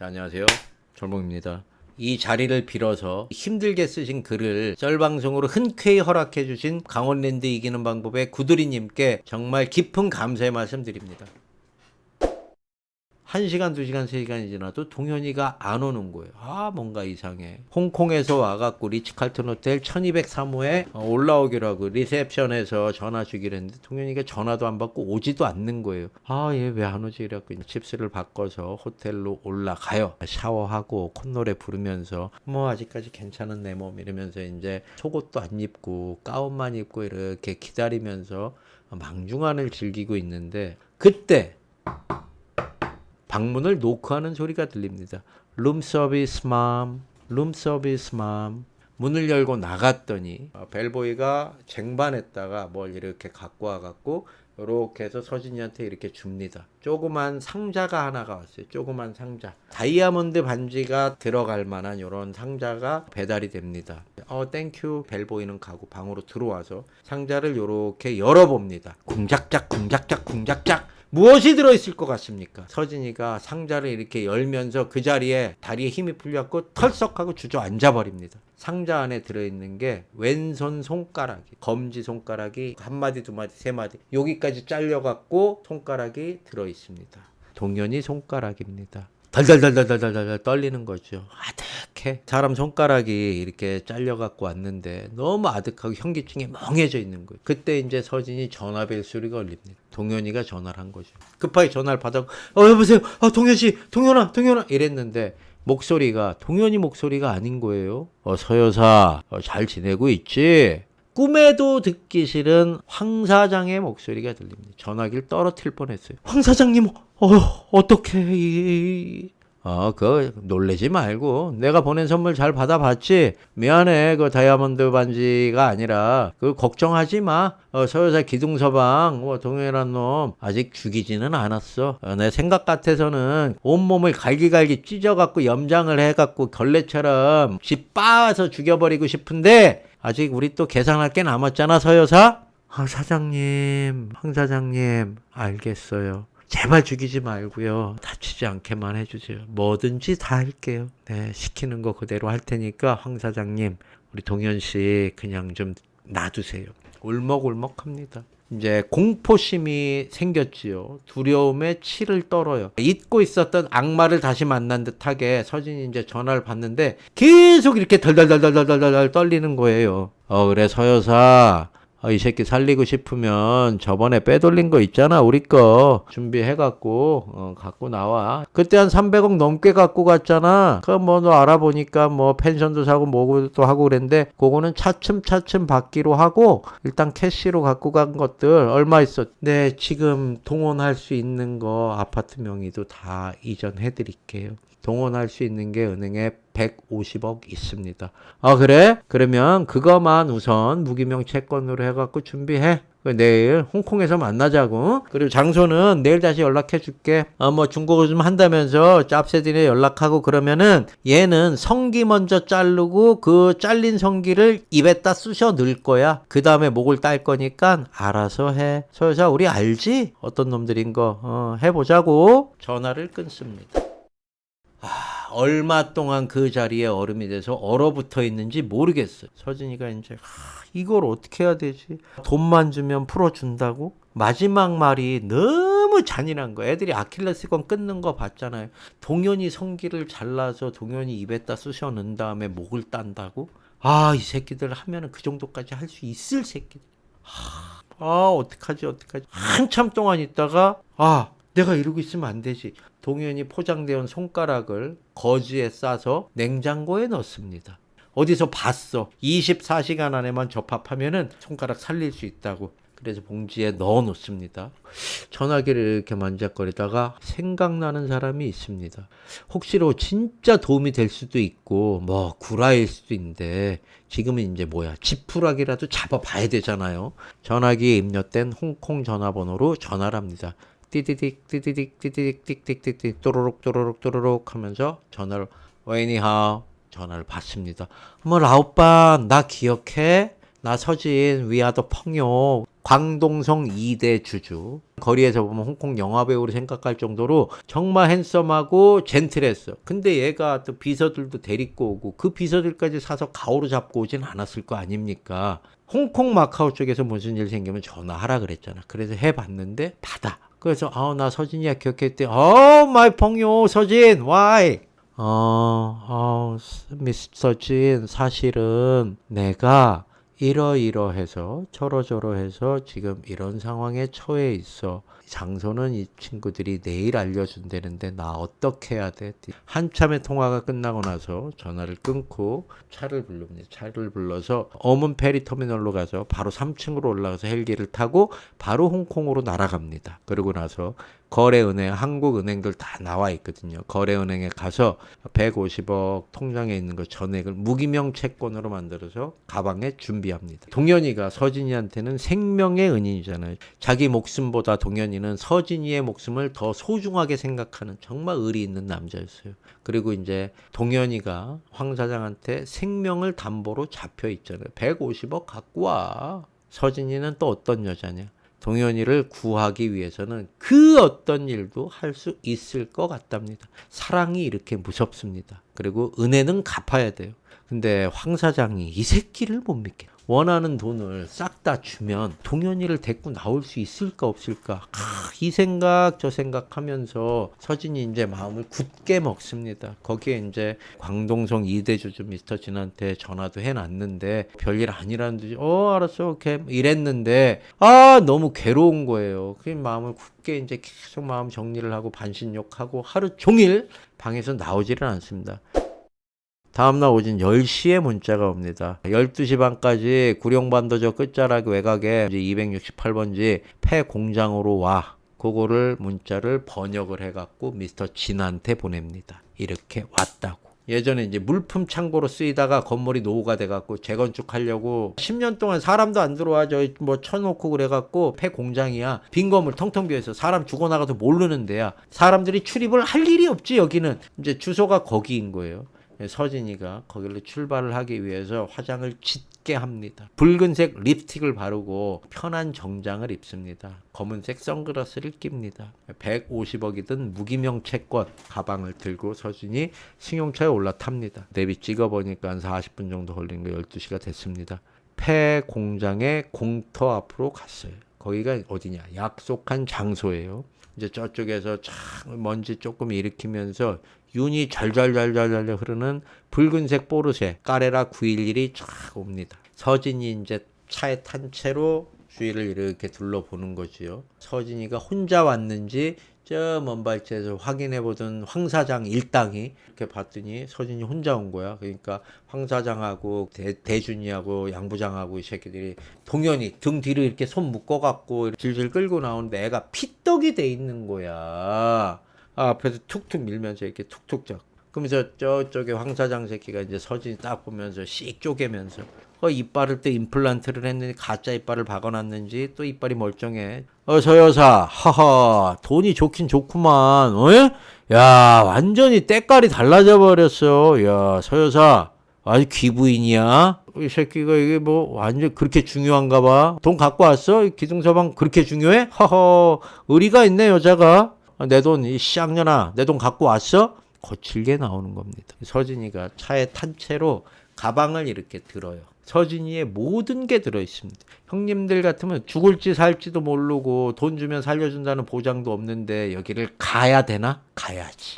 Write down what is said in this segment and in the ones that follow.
자, 안녕하세요. 절봉입니다. 이 자리를 빌어서 힘들게 쓰신 글을 썰방송으로 흔쾌히 허락해 주신 강원랜드 이기는 방법의 구두리님께 정말 깊은 감사의 말씀 드립니다. 1시간, 2시간, 3시간이 지나도 동현이가 안 오는 거예요. 아, 뭔가 이상해. 홍콩에서 와갖고 리치칼튼 호텔 1203호에 올라오기로 하고 리셉션에서 전화 주기로 했는데 동현이가 전화도 안 받고 오지도 않는 거예요. 아, 얘 왜 안 오지? 이래갖고 칩스를 바꿔서 호텔로 올라가요. 샤워하고 콧노래 부르면서 뭐 아직까지 괜찮은 내 몸 이러면서 이제 속옷도 안 입고 가운만 입고 이렇게 기다리면서 망중한을 즐기고 있는데 그때 방문을 노크하는 소리가 들립니다. 룸 서비스 맘, 룸 서비스 맘. 문을 열고 나갔더니 어, 벨보이가 쟁반에다가 뭘 이렇게 갖고 와갖고 이렇게 해서 서진이한테 이렇게 줍니다. 조그만 상자가 하나가 왔어요. 조그만 상자. 다이아몬드 반지가 들어갈 만한 이런 상자가 배달이 됩니다. 어, 땡큐. 벨보이는 가고 방으로 들어와서 상자를 이렇게 열어봅니다. 궁작작, 궁작작, 궁작작. 무엇이 들어있을 것 같습니까? 서진이가 상자를 이렇게 열면서 그 자리에 다리에 힘이 풀렸고 털썩하고 주저앉아 버립니다. 상자 안에 들어있는 게 왼손 손가락이 검지 손가락이 한 마디 두 마디 세 마디 여기까지 잘려갖고 손가락이 들어있습니다. 동현이 손가락입니다. 덜덜덜덜덜덜 떨리는 거죠. 아득해. 사람 손가락이 이렇게 잘려갖고 왔는데 너무 아득하고 현기증이 멍해져 있는 거예요. 그때 이제 서진이 전화벨 소리가 울립니다. 동현이가 전화를 한 거죠. 급하게 전화를 받아, 어, 여보세요. 아, 동현 씨, 동현아, 동현아. 이랬는데 목소리가 동현이 목소리가 아닌 거예요. 어, 서여사, 어, 잘 지내고 있지? 꿈에도 듣기 싫은 황 사장의 목소리가 들립니다. 전화기를 떨어뜨릴 뻔했어요. 황 사장님, 어, 어떻게 이... 어, 그 놀래지 말고 내가 보낸 선물 잘 받아봤지. 미안해, 그 다이아몬드 반지가 아니라 그 걱정하지 마. 어, 서여사 기둥서방, 뭐 동해란 놈 아직 죽이지는 않았어. 어, 내 생각 같아서는 온 몸을 갈기갈기 찢어갖고 염장을 해갖고 걸레처럼 집 빻아서 죽여버리고 싶은데 아직 우리 또 계산할 게 남았잖아, 서여사. 아, 사장님, 황 사장님, 알겠어요. 제발 죽이지 말고요. 다치지 않게만 해주세요. 뭐든지 다 할게요. 네, 시키는 거 그대로 할 테니까 황 사장님, 우리 동현 씨 그냥 좀 놔두세요. 울먹울먹합니다. 이제 공포심이 생겼지요. 두려움에 치를 떨어요. 잊고 있었던 악마를 다시 만난 듯하게 서진이 이제 전화를 받는데 계속 이렇게 덜덜덜덜덜덜 떨리는 거예요. 어 그래 서여사 어, 이 새끼 살리고 싶으면 저번에 빼돌린 거 있잖아 우리 거. 준비해갖고 어, 갖고 나와. 그때 한 300억 넘게 갖고 갔잖아. 그 뭐 너 알아보니까 뭐 펜션도 사고 뭐도 하고 그랬는데 그거는 차츰차츰 받기로 하고 일단 캐시로 갖고 간 것들 얼마 있어? 네 지금 동원할 수 있는 거 아파트 명의도 다 이전해 드릴게요 동원할 수 있는 게 은행에 150억 있습니다. 아, 그래? 그러면 그거만 우선 무기명 채권으로 해갖고 준비해. 그 내일 홍콩에서 만나자고. 그리고 장소는 내일 다시 연락해 줄게. 어, 뭐 중국어 좀 한다면서 짭새들이 연락하고 그러면은 얘는 성기 먼저 자르고 그 잘린 성기를 입에다 쑤셔 넣을 거야. 그 다음에 목을 딸 거니까 알아서 해. 소여사 우리 알지? 어떤 놈들인 거. 어, 해보자고. 전화를 끊습니다. 아, 얼마 동안 그 자리에 얼음이 돼서 얼어붙어 있는지 모르겠어요. 서진이가 이제 하, 이걸 어떻게 해야 되지? 돈만 주면 풀어준다고? 마지막 말이 너무 잔인한 거야. 애들이 아킬레스건 끊는 거 봤잖아요. 동현이 성기를 잘라서 동현이 입에다 쑤셔 넣은 다음에 목을 딴다고? 아, 이 새끼들 하면은 그 정도까지 할 수 있을 새끼들. 하, 아, 어떡하지, 어떡하지. 한참 동안 있다가, 아, 내가 이러고 있으면 안 되지. 동현이 포장되어 온 손가락을 거지에 싸서 냉장고에 넣습니다. 어디서 봤어. 24시간 안에만 접합하면은 손가락 살릴 수 있다고. 그래서 봉지에 넣어 놓습니다. 전화기를 이렇게 만작거리다가 생각나는 사람이 있습니다. 혹시로 진짜 도움이 될 수도 있고, 뭐, 구라일 수도 있는데, 지금은 이제 뭐야, 지푸라기라도 잡아봐야 되잖아요. 전화기에 입력된 홍콩 전화번호로 전화를 합니다. 띠디딕 띠디딕 띠디딕 띡띡띡띡 또로록 또로록 또로록 하면서 전화를 왜니하오 전화를 받습니다. 뭐 라오빠 나 기억해? 나 서진 위아더 펑요 광동성 2대 주주. 거리에서 보면 홍콩 영화 배우로 생각할 정도로 정말 핸섬하고 젠틀했어 근데 얘가 또 비서들도 데리고 오고 그 비서들까지 사서 가오로 잡고 오진 않았을 거 아닙니까? 홍콩 마카오 쪽에서 무슨 일 생기면 전화하라 그랬잖아. 그래서 해봤는데 받아 그래서 아우 나 서진이야. 기억했대. 어 마이 펑요 서진. 와이 어, 어, 미스터 진, 사실은 내가 이러이러해서 저러저러해서 지금 이런 상황에 처해 있어. 장소는 이 친구들이 내일 알려준다는데 나 어떻게 해야 돼? 한참의 통화가 끝나고 나서 전화를 끊고 차를 부릅니다. 차를 불러서 어문 페리 터미널로 가서 바로 3층으로 올라가서 헬기를 타고 바로 홍콩으로 날아갑니다. 그러고 나서 거래은행, 한국은행들 다 나와 있거든요. 거래은행에 가서 150억 통장에 있는 거 전액을 무기명 채권으로 만들어서 가방에 준비합니다. 동현이가 서진이한테는 생명의 은인이잖아요. 자기 목숨보다 동현이 는 서진이의 목숨을 더 소중하게 생각하는 정말 의리 있는 남자였어요. 그리고 이제 동현이가 황 사장한테 생명을 담보로 잡혀 있잖아요. 150억 갖고 와. 서진이는 또 어떤 여자냐? 동현이를 구하기 위해서는 그 어떤 일도 할 수 있을 것 같답니다. 사랑이 이렇게 무섭습니다. 그리고 은혜는 갚아야 돼요. 근데 황 사장이 이 새끼를 못 믿게. 원하는 돈을 싹 다 주면 동현이를 데리고 나올 수 있을까 없을까? 아, 이 생각 저 생각하면서 서진이 이제 마음을 굳게 먹습니다. 거기에 이제 광동성 이대주주 미스터 진한테 전화도 해놨는데 별일 아니라는 듯이 어 알았어 오케이 이랬는데 아 너무 괴로운 거예요. 그 마음을 굳게 이제 계속 마음 정리를 하고 반신욕하고 하루 종일 방에서 나오지를 않습니다 다음날 오전 10시에 문자가 옵니다. 12시 반까지 구룡반도 저 끝자락 외곽에 268번지 폐 공장으로 와. 그거를 문자를 번역을 해갖고 미스터 진한테 보냅니다. 이렇게 왔다고. 예전에 이제 물품 창고로 쓰이다가 건물이 노후가 돼갖고 재건축하려고 10년 동안 사람도 안 들어와 저뭐 쳐놓고 그래갖고 폐 공장이야 빈 건물 텅텅 비어있어 사람 죽어나가도 모르는 데야 사람들이 출입을 할 일이 없지 여기는 이제 주소가 거기인 거예요 서진이가 거기로 출발을 하기 위해서 화장을 짙게 합니다. 붉은색 립스틱을 바르고 편한 정장을 입습니다. 검은색 선글라스를 낍니다. 150억이든 무기명 채권 가방을 들고 서진이 승용차에 올라탑니다. 내비 찍어보니까 한 40분 정도 걸린 거 12시가 됐습니다. 폐 공장의 공터 앞으로 갔어요. 거기가 어디냐? 약속한 장소예요. 이제 저쪽에서 참 먼지 조금 일으키면서 윤이 잘잘잘잘잘 흐르는 붉은색 포르쉐 까레라 911이 쫙 옵니다. 서진이 이제 차에 탄 채로 주위를 이렇게 둘러보는 거지요. 서진이가 혼자 왔는지 저 먼 발치에서 확인해 보던 황 사장 일당이 이렇게 봤더니 서진이 혼자 온 거야. 그러니까 황 사장하고 대, 대준이하고 양 부장하고 이 새끼들이 동현이 등 뒤로 이렇게 손 묶어 갖고 질질 끌고 나오는데 애가 피떡이 돼 있는 거야. 아, 앞에서 툭툭 밀면서 이렇게 툭툭 적. 그러면서 저쪽에 황 사장 새끼가 이제 서진이 딱 보면서 씩 쪼개면서 어, 이빨을 또 임플란트를 했는지 가짜 이빨을 박아놨는지 또 이빨이 멀쩡해. 어, 서 여사, 하하, 돈이 좋긴 좋구만, 어? 야, 완전히 때깔이 달라져 버렸어. 야, 서 여사, 아주 귀부인이야. 이 새끼가 이게 뭐 완전 그렇게 중요한가 봐. 돈 갖고 왔어? 이 기둥 서방 그렇게 중요해? 허허, 의리가 있네, 여자가. 내 돈, 이 쌍년아, 내 돈 갖고 왔어? 거칠게 나오는 겁니다. 서진이가 차에 탄 채로 가방을 이렇게 들어요. 서진이의 모든 게 들어 있습니다. 형님들 같으면 죽을지 살지도 모르고 돈 주면 살려준다는 보장도 없는데 여기를 가야 되나? 가야지.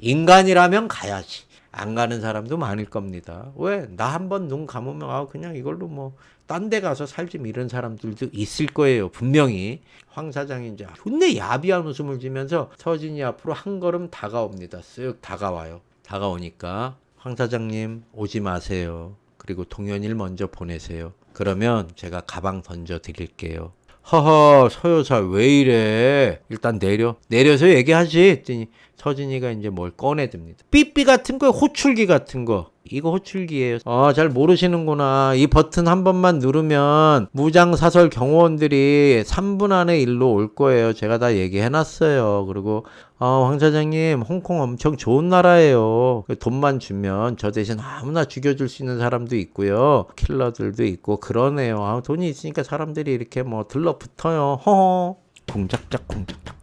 인간이라면 가야지. 안 가는 사람도 많을 겁니다. 왜? 나 한 번 눈 감으면 아 그냥 이걸로 뭐 딴 데 가서 살지 이런 사람들도 있을 거예요. 분명히 황 사장이 이제 존내 야비한 웃음을 지면서 서진이 앞으로 한 걸음 다가옵니다. 쓱 다가와요. 다가오니까 황 사장님 오지 마세요. 그리고 동현이를 먼저 보내세요. 그러면 제가 가방 던져 드릴게요. 허허 서여사 왜 이래 일단 내려 내려서 얘기하지 했더니 서진이가 이제 뭘 꺼내듭니다. 삐삐 같은 거, 호출기 같은 거. 이거 호출기예요. 아, 잘 모르시는구나. 이 버튼 한 번만 누르면 무장 사설 경호원들이 3분 안에 일로 올 거예요. 제가 다 얘기해 놨어요. 그리고 아, 황 사장님, 홍콩 엄청 좋은 나라예요. 돈만 주면 저 대신 아무나 죽여줄 수 있는 사람도 있고요. 킬러들도 있고 그러네요. 아, 돈이 있으니까 사람들이 이렇게 뭐 들러붙어요. 허허. 공작작 공작작.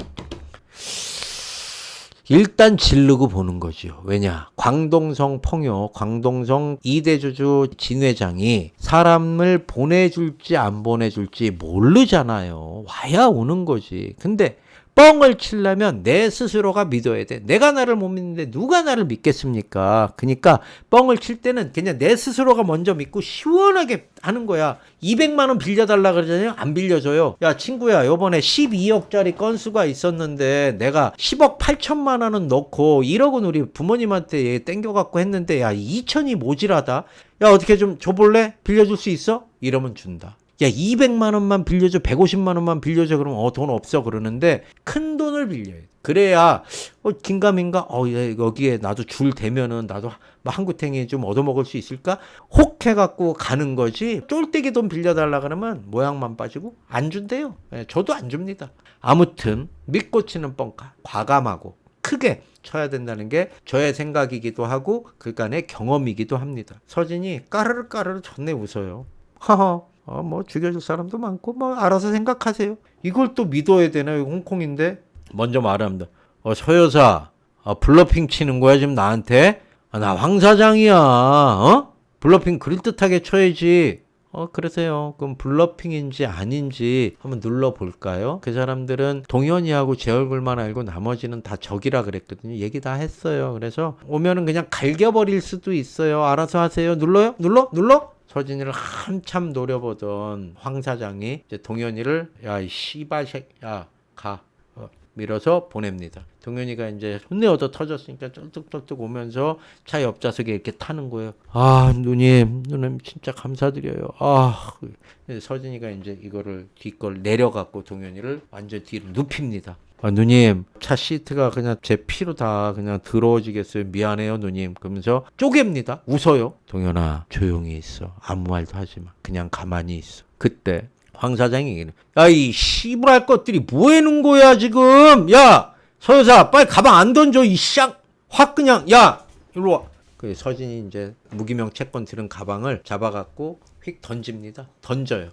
일단 질르고 보는 거죠. 왜냐? 광동성 풍요, 광동성 이대주주 진 회장이 사람을 보내줄지 안 보내줄지 모르잖아요. 와야 오는 거지. 근데 뻥을 치려면 내 스스로가 믿어야 돼. 내가 나를 못 믿는데 누가 나를 믿겠습니까? 그러니까 뻥을 칠 때는 그냥 내 스스로가 먼저 믿고 시원하게 하는 거야. 200만 원 빌려달라 그러잖아요. 안 빌려줘요. 야 친구야, 요번에 12억짜리 건수가 있었는데 내가 10억 8천만 원은 넣고 1억은 우리 부모님한테 얘 땡겨갖고 했는데 야 2천이 모질하다. 야 어떻게 좀 줘볼래? 빌려줄 수 있어? 이러면 준다. 야 200만 원만 빌려줘 150만 원만 빌려줘 그러면 어 돈 없어 그러는데 큰 돈을 빌려야 돼 그래야 어 긴가민가 어 예, 여기에 나도 줄 대면은 나도 뭐 한구탱이 좀 얻어먹을 수 있을까? 혹 해갖고 가는 거지. 쫄대기 돈 빌려달라 그러면 모양만 빠지고 안 준대요. 예, 저도 안 줍니다. 아무튼 믿고 치는 뻥카 과감하고 크게 쳐야 된다는 게 저의 생각이기도 하고 그간의 경험이기도 합니다. 서진이 까르르 까르르 존내 웃어요. 하하 어, 뭐 죽여줄 사람도 많고 뭐 알아서 생각하세요. 이걸 또 믿어야 되나요? 홍콩인데 먼저 말합니다. 어, 서 여사, 아, 블러핑 치는 거야 지금 나한테? 아, 나황 사장이야. 어? 블러핑 그럴듯하게 쳐야지. 어, 그러세요. 그럼 블러핑인지 아닌지 한번 눌러볼까요? 그 사람들은 동현이하고 제 얼굴만 알고 나머지는 다 적이라 그랬거든요. 얘기 다 했어요. 그래서 오면은 그냥 갈겨버릴 수도 있어요. 알아서 하세요. 눌러요? 눌러? 눌러? 서진이를 한참 노려보던 황 사장이 이제 동현이를 야이 씨발 새야 가. 어, 밀어서 보냅니다. 동현이가 이제 손내 얻어 터졌으니까 쩔뚝쩔뚝 오면서 차 옆좌석에 이렇게 타는 거예요. 아 누님 누님 진짜 감사드려요. 아 서진이가 이제 이거를 뒷걸 내려갖고 동현이를 완전 뒤로 눕힙니다. 아, 누님 차 시트가 그냥 제 피로 다 그냥 더러워지겠어요 미안해요 누님 그러면서 쪼갭니다 웃어요 동현아 조용히 있어 아무 말도 하지 마 그냥 가만히 있어 그때 황 사장이 야이 씨부랄 것들이 뭐 해놓은 거야 지금? 야 서여사 빨리 가방 안 던져 이쌍확 그냥 야 일로 와. 그 서진이 이제 무기명 채권 들은 가방을 잡아갖고 휙 던집니다. 던져요